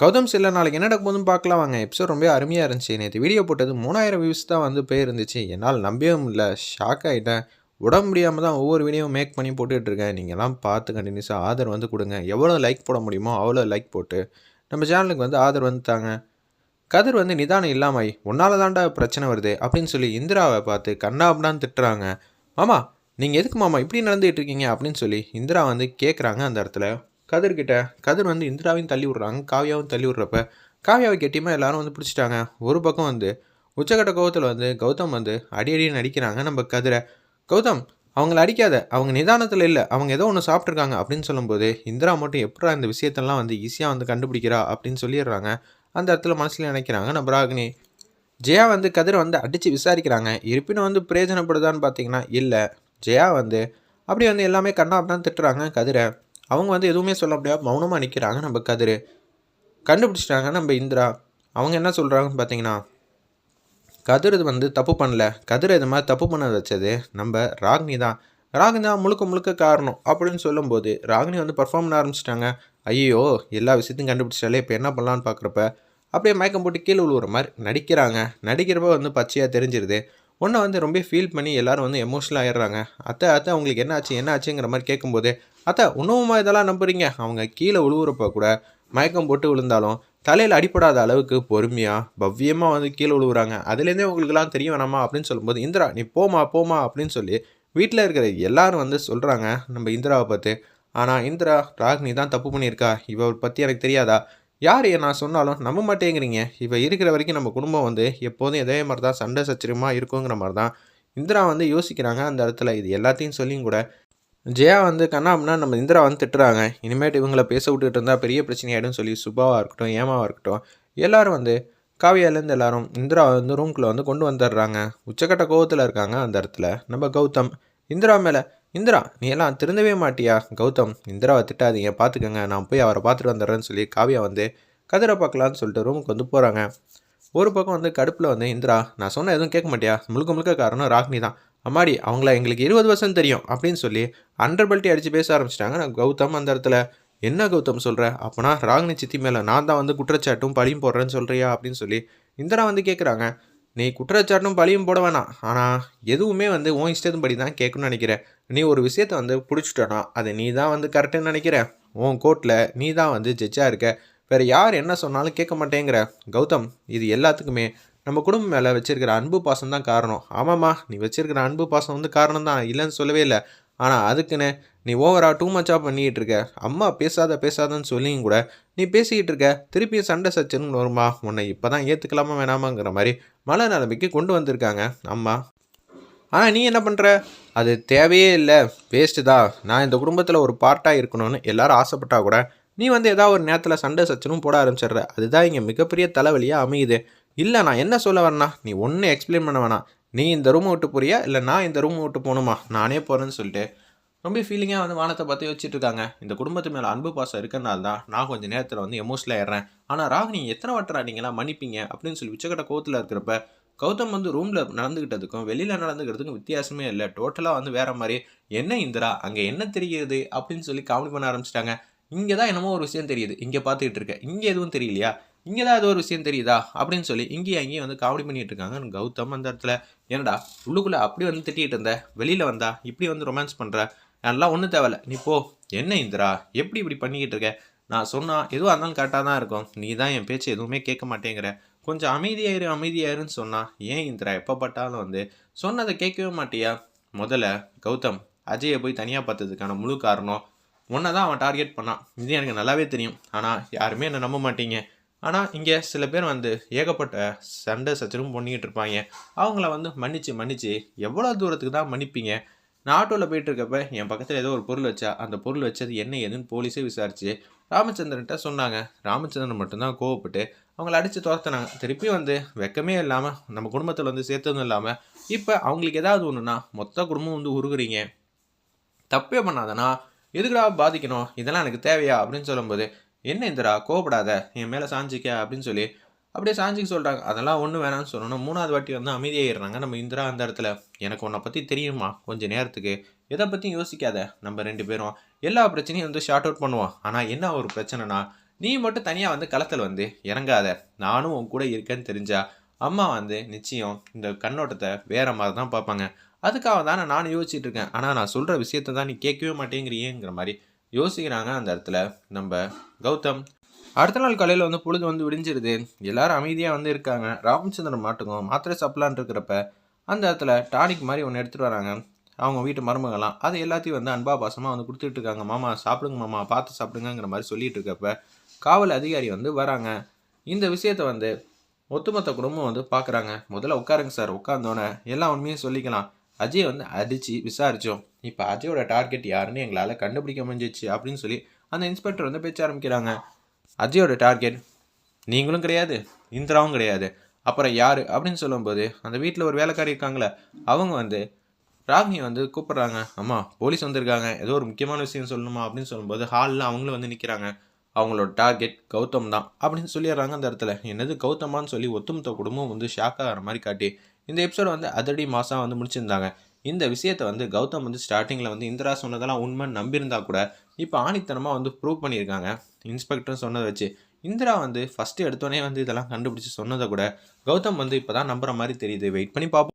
கௌதம் சில நாளைக்கு என்ன நடக்க போதும் பார்க்கலாம். வாங்க எபிசோட் ரொம்ப அருமையாக இருந்துச்சு. நேற்று வீடியோ போட்டது மூணாயிரம் வியூஸ் தான் வந்து போயிருந்துச்சு. என்னால் நம்பவே இல்லை ஷாக் ஆகிட்டேன் உடம்பு முடியாமல் தான் ஒவ்வொரு வீடியோ மேக் பண்ணி போட்டுட்டு இருக்கேன். நீங்கள்லாம் பார்த்து கண்டினியூஸாக ஆதரவு வந்து கொடுங்க. எவ்வளோ லைக் போட முடியுமோ அவ்வளோ லைக் போட்டு நம்ம சேனலுக்கு வந்து ஆதரவு வந்து தாங்க கதிர் வந்து நிதானம் இல்லாமல் உன்னால் தாண்டா பிரச்சனை வருது அப்படின்னு சொல்லி இந்திராவை பார்த்து கண்ணா திட்டுறாங்க. மாமா நீங்கள் எதுக்கு மாமா இப்படி நடந்துகிட்டு இருக்கீங்க? அப்படின்னு சொல்லி இந்திரா வந்து கேட்குறாங்க அந்த இடத்துல. கதிர்கிட்ட கதிர் வந்து இந்திராவையும் தள்ளி விட்றாங்க காவியாவும் தள்ளி விட்றப்ப காவியாவை கெட்டியமாக எல்லாரும் வந்து பிடிச்சிட்டாங்க. ஒரு பக்கம் வந்து உச்சக்கட்ட கோவத்தில் வந்து கௌதம் வந்து அடி அடின்னு நடிக்கிறாங்க. நம்ம கதிரை கௌதம் அவங்கள அடிக்காத அவங்க நிதானத்தில் இல்லை அவங்க ஏதோ ஒன்று சாப்பிட்ருக்காங்க அப்படின்னு சொல்லும்போது இந்திரா மட்டும் எப்படா இந்த விஷயத்தெல்லாம் வந்து ஈஸியாக வந்து கண்டுபிடிக்கிறா அப்படின்னு சொல்லிடுறாங்க. அந்த இடத்துல மனசில் நினைக்கிறாங்க. நம்ம ராகினி ஜெயா வந்து கதிரை வந்து அடித்து விசாரிக்கிறாங்க. இருப்பினும் வந்து பிரயோஜனப்படுதான்னு பார்த்தீங்கன்னா இல்லை. ஜெயா வந்து அப்படி வந்து எல்லாமே கண்ணா அப்படின்னு திட்டுறாங்க கதிரை. அவங்க வந்து எதுவுமே சொல்ல முடியாது மௌனமாக நிற்கிறாங்க நம்ம கதிர் கண்டுபிடிச்சிட்டாங்க. நம்ம இந்திரா அவங்க என்ன சொல்கிறாங்கன்னு பார்த்தீங்கன்னா கதிர் இது வந்து தப்பு பண்ணல. கதிர் இது மாதிரி தப்பு பண்ண வச்சது நம்ம ராகினி தான். ராகினி தான் முழுக்க முழுக்க காரணம் அப்படின்னு சொல்லும்போது ராகினி வந்து பர்ஃபார்ம் பண்ண ஆரம்பிச்சிட்டாங்க. ஐயோ எல்லா விஷயத்தையும் கண்டுபிடிச்சாலே இப்போ என்ன பண்ணலான்னு பார்க்குறப்ப அப்படியே மயக்கம் போட்டு கீழே விழுவுற மாதிரி நடிக்கிறாங்க. நடிக்கிறப்ப வந்து பச்சையாக தெரிஞ்சிருது. ஒன்றை வந்து ரொம்ப ஃபீல் பண்ணி எல்லாரும் வந்து எமோஷனல் ஆயிடுறாங்க. அத்தை அத்தை அவங்களுக்கு என்ன ஆச்சு? என்ன ஆச்சுங்கிற மாதிரி கேட்கும்போது அத்தை உணவுமா இதெல்லாம் நம்புறீங்க. அவங்க கீழே விழுவுறப்ப கூட மயக்கம் போட்டு விழுந்தாலும் தலையில் அடிப்படாத அளவுக்கு பொறுமையாக பவ்யமாக வந்து கீழே விழுவுறாங்க அதுலேருந்தே உங்களுக்குலாம் தெரிய வேணாமா அப்படின்னு சொல்லும்போது இந்திரா நீ போமா போமா அப்படின்னு சொல்லி வீட்டில் இருக்கிற எல்லாரும் வந்து சொல்கிறாங்க நம்ம இந்திராவை பார்த்து ஆனால் இந்திரா ராகினி தான் தப்பு பண்ணியிருக்கா. இவள் பற்றி எனக்கு தெரியாதா? யார் நான் சொன்னாலும் நம்ப மாட்டேங்கிறீங்க. இவள் இருக்கிற வரைக்கும் நம்ம குடும்பம் வந்து எப்போதும் இதே மாதிரி தான் சண்டை சச்சரியமாக இருக்குங்கிற மாதிரி தான் இந்திரா வந்து யோசிக்கிறாங்க அந்த இடத்துல. இது எல்லாத்தையும் சொல்லியும் கூட ஜெயா வந்து கண்ணாம்னா நம்ம இந்திரா வந்து திட்டுறாங்க. இனிமேட்டு இவங்களை பேச விட்டுட்டு இருந்தால் பெரிய பிரச்சனையாயிடும் சொல்லி சுபாவாக இருக்கட்டும் ஏமாவாக இருக்கட்டும் எல்லோரும் வந்து காவியாலேருந்து எல்லாரும் இந்திரா வந்து ரூம்குள்ளே வந்து கொண்டு வந்துடுறாங்க. உச்சக்கட்ட கோவத்தில் இருக்காங்க அந்த இடத்துல. நம்ம கௌதம் இந்திரா மேலே இந்திரா நீ எல்லாம் திருந்தவே மாட்டியா? கௌதம் இந்திராவை திட்டாதீங்க பார்த்துக்கங்க நான் போய் அவரை பார்த்துட்டு வந்துடுறேன்னு சொல்லி காவியா வந்து கதிரை பார்க்கலான்னு சொல்லிட்டு ரூமுக்கு வந்து போகிறாங்க ஒரு பக்கம் வந்து கடுப்பில் வந்து இந்திரா நான் சொன்ன எதுவும் கேட்க மாட்டியா? முழுக்க முழுக்க காரணம் ராக்னி தான். அம்மாடி அவங்கள எங்களுக்கு இருபது வருஷம் தெரியும் அப்படின்னு சொல்லி அண்டர் பல்ட்டி அடித்து பேச ஆரம்பிச்சிட்டாங்க. நான் கௌதம் அந்த இடத்துல என்ன கௌதம் சொல்கிற அப்போனா ராகினி சித்தி மேலே நான் தான் வந்து குற்றச்சாட்டும் பழியும் போடுறேன்னு சொல்கிறியா அப்படின்னு சொல்லி இந்திரா வந்து கேட்குறாங்க நீ குற்றச்சாட்டும் பழியும் போட வேணாம். ஆனால் எதுவுமே வந்து உன் இஷ்டத்தின்படி தான் கேட்கணும்னு நினைக்கிறேன் நீ ஒரு விஷயத்தை வந்து பிடிச்சிட்டனா அது நீ தான் வந்து கரெக்டுன்னு நினைக்கிற. உன் கோர்ட்டில் நீ தான் வந்து ஜட்ஜாக இருக்க. வேறு யார் என்ன சொன்னாலும் கேட்க மாட்டேங்கிற. கௌதம் இது எல்லாத்துக்குமே நம்ம குடும்பம் மேலே வச்சிருக்கிற அன்பு பாசம் தான் காரணம். ஆமாம்மா நீ வச்சிருக்கிற அன்பு பாசம் வந்து காரணம் தான். இல்லைன்னு சொல்லவே இல்லை. ஆனால் அதுக்குன்னு நீ ஓவராக டூ மச்சாக பண்ணிக்கிட்டு இருக்க. அம்மா பேசாத பேசாதன்னு சொல்லியும் கூட நீ பேசிக்கிட்டு இருக்க. திருப்பியும் சண்டை சச்சன்னு வருமா? உன்னை இப்போ தான் ஏற்றுக்கலாமா வேணாமாங்கிற மாதிரி மழை நிலைமைக்கு கொண்டு வந்திருக்காங்க அம்மா. ஆனால் நீ என்ன பண்ணுற அது தேவையே இல்லை. வேஸ்ட்டு தான் நான் இந்த குடும்பத்தில் ஒரு பார்ட்டாக இருக்கணும்னு எல்லாரும் ஆசைப்பட்டா கூட நீ வந்து ஏதாவது ஒரு நேரத்தில் சண்டை சச்சனும் போட ஆரம்பிச்சிடுற. அதுதான் இங்கே மிகப்பெரிய தலைவலியாக அமையுது. இல்லை நான் என்ன சொல்ல வரேன்னா நீ ஒன்றும் எக்ஸ்பிளைன் பண்ண வேணாம். நீ இந்த ரூமை விட்டு போறியா? இல்லை நான் இந்த ரூமை விட்டு போகணுமா? நானே போகிறேன்னு சொல்லிட்டு ரொம்ப ஃபீலிங்காக வந்து வானத்தை பார்த்து வச்சுட்டு இருக்காங்க. இந்த குடும்பத்து மேலே அன்பு பாசம் இருக்கனால தான் நான் கொஞ்சம் நேரத்தில் வந்து எமோஷனல் ஏறேன் ஆனால் ராகினி எத்தனை வட்டரா நீங்களாம் மன்னிப்பீங்க? அப்படின்னு சொல்லி உச்சக்கட்ட கோவத்தில் இருக்கிறப்ப கௌதம் வந்து ரூமில் நடந்துக்கிட்டதுக்கும் வெளியில் நடந்துக்கிறதுக்கும் வித்தியாசமே இல்லை. டோட்டலாக வந்து வேற மாதிரி என்ன இந்திரா? அங்கே என்ன தெரியுது அப்படின்னு சொல்லி காமெடி பண்ண ஆரம்பிச்சிட்டாங்க. இங்கே தான் என்னமோ ஒரு விஷயம் தெரியுது. இங்கே பார்த்துக்கிட்டு இருக்க. இங்கே எதுவும் தெரியலையா? இங்கே தான் அது ஒரு விஷயம் தெரியுதா? அப்படின்னு சொல்லி இங்கேயும் அங்கேயும் வந்து காமெடி பண்ணிகிட்டு இருக்காங்க. கௌதம் அந்த இடத்துல என்னடா உள்ளுக்குள்ளே அப்படி வந்து திட்டிகிட்டு இருந்த? வெளியில் வந்தா? இப்படி வந்து ரொமான்ஸ் பண்ணுற நல்லா ஒன்றும் தேவையில்ல. நீ போ. என்ன இந்திரா? எப்படி இப்படி பண்ணிக்கிட்டு இருக்க? நான் சொன்னால் எதுவாக இருந்தாலும் கரெக்டாக தான் இருக்கும். நீ தான் என் பேச்சு எதுவுமே கேட்க மாட்டேங்கிற. கொஞ்சம் அமைதியாயிரு அமைதியாயிருன்னு சொன்னால் ஏன் இந்திரா எப்போ பட்டாலும் வந்து சொன்னதை கேட்கவே மாட்டியா? முதல்ல கௌதம் அஜயை போய் தனியாக பார்த்ததுக்கான முழு காரணம் ஒன்றை தான் அவன் டார்கெட் பண்ணான். இது எனக்கு நல்லாவே தெரியும். ஆனால் யாருமே என்னை நம்ப மாட்டீங்க. ஆனால் இங்கே சில பேர் வந்து ஏகப்பட்ட சண்டை சச்சரவும் பண்ணிக்கிட்டு இருப்பாங்க. அவங்கள வந்து மன்னிச்சு மன்னிச்சு எவ்வளோ தூரத்துக்கு தான் மன்னிப்பீங்க? நான் ஆட்டோவில் போயிட்டு இருக்கப்ப என் பக்கத்தில் ஏதோ ஒரு பொருள் வச்சா அந்த பொருள் வச்சது என்ன ஏதுன்னு போலீஸே விசாரிச்சு ராமச்சந்திரன்ட்ட சொன்னாங்க. ராமச்சந்திரன் மட்டும்தான் கோவப்பட்டு அவங்கள அடித்து துரத்துனாங்க. திருப்பி வந்து வெக்கமே இல்லாமல் நம்ம குடும்பத்தில் வந்து சேர்த்ததும் இல்லாமல் இப்போ அவங்களுக்கு ஏதாவது ஒன்றுனா மொத்த குடும்பம் வந்து உருகுறீங்க. தப்பே பண்ணாதனா? எதுக்குடா பாதிக்கணும்? இதெல்லாம் எனக்கு தேவையா? அப்படின்னு சொல்லும்போது என்ன இந்திரா கோபப்படாத என் மேலே சாஞ்சிக்க அப்படின்னு சொல்லி அப்படியே சாஞ்சிக்கு சொல்கிறாங்க அதெல்லாம் ஒன்றும் வேணாம்னு சொல்லணும் மூணாவது வாட்டி வந்து அமைதியாகிடுறாங்க நம்ம இந்திரா அந்த இடத்துல எனக்கு உன்னை பற்றி தெரியுமா கொஞ்சம் நேரத்துக்கு. எதை பற்றியும் யோசிக்காத நம்ம ரெண்டு பேரும். எல்லா பிரச்சனையும் வந்து ஷார்ட் அவுட் பண்ணுவோம் ஆனால் என்ன ஒரு பிரச்சனைனா நீ மட்டும் தனியாக வந்து களத்தில் வந்து இறங்காத. நானும் உன் கூட இருக்கேன்னு தெரிஞ்சா அம்மா வந்து நிச்சயம் இந்த கண்ணோட்டத்தை வேற மாதிரி தான் பார்ப்பாங்க. அதுக்காக தானே நான் யோசிச்சுட்டு இருக்கேன். ஆனால் நான் சொல்கிற விஷயத்த தான் நீ கேட்கவே மாட்டேங்கிறியேங்கிற மாதிரி யோசிக்கிறாங்க அந்த இடத்துல. நம்ம கௌதம் அடுத்த நாள் காலையில் வந்து பொழுது வந்து விடிஞ்சிருது. எல்லாரும் அமைதியாக வந்து இருக்காங்க. ராமச்சந்திரன் மாட்டுக்கும் மாத்திரை சாப்பிட்லான் இருக்கிறப்ப அந்த இடத்துல டானிக் மாதிரி ஒன்று எடுத்துகிட்டு வராங்க. அவங்க வீட்டு மருமகலாம் அது எல்லாத்தையும் வந்து அன்பா பாசமாக வந்து கொடுத்துட்டு இருக்காங்க. மாமா சாப்பிடுங்க மாமா பார்த்து சாப்பிடுங்கிற மாதிரி சொல்லிட்டு இருக்கப்ப காவல் அதிகாரி வந்து வராங்க. இந்த விஷயத்த வந்து ஒட்டுமொத்த குடும்பம் வந்து பார்க்குறாங்க முதல்ல உட்காருங்க சார். உட்காந்தோன்னே எல்லா உண்மையும் சொல்லிக்கலாம். அஜய் வந்து அடித்து விசாரித்தோம் இப்போ அஜயோட டார்கெட் யாருன்னு எங்களால் கண்டுபிடிக்க முடிஞ்சிச்சு அப்படின்னு சொல்லி அந்த இன்ஸ்பெக்டர் வந்து பேச்ச ஆரம்பிக்கிறாங்க. அஜயோட டார்கெட் நீங்களும் கிடையாது இந்திராவும் கிடையாது. அப்புறம் யார்? அப்படின்னு சொல்லும்போது அந்த வீட்டில் ஒரு வேலைக்காரி இருக்காங்களே அவங்க வந்து ராகினி வந்து கூப்பிட்றாங்க. அம்மா போலீஸ் வந்திருக்காங்க. ஏதோ ஒரு முக்கியமான விஷயம் சொல்லணுமா? அப்படின்னு சொல்லும்போது ஹாலில் அவங்களும் வந்து நிற்கிறாங்க அவங்களோட டார்கெட் கௌதம் தான் அப்படின்னு சொல்லிடுறாங்க அந்த இடத்துல. என்னது கௌதமான்னு சொல்லி ஒத்துமொத்த குடும்பம் வந்து ஷாக் ஆகிற மாதிரி காட்டி இந்த எபிசோட் வந்து அதடி மாதம் வந்து முடிச்சிருந்தாங்க. இந்த விஷயத்தை வந்து கௌதம் வந்து ஸ்டார்டிங்கில் வந்து இந்திரா சொன்னதெல்லாம் உண்மைன்னு நம்பியிருந்தா கூட இப்போ ஆணித்தனமாக வந்து ப்ரூவ் பண்ணியிருக்காங்க. இன்ஸ்பெக்டர் சொன்னதை வச்சு இந்திரா வந்து ஃபஸ்ட்டு எடுத்தோடனே வந்து இதெல்லாம் கண்டுபிடிச்சி சொன்னதை கூட கௌதம் வந்து இப்போ தான் நம்புகிற மாதிரி தெரியுது. வெயிட் பண்ணி பார்ப்போம்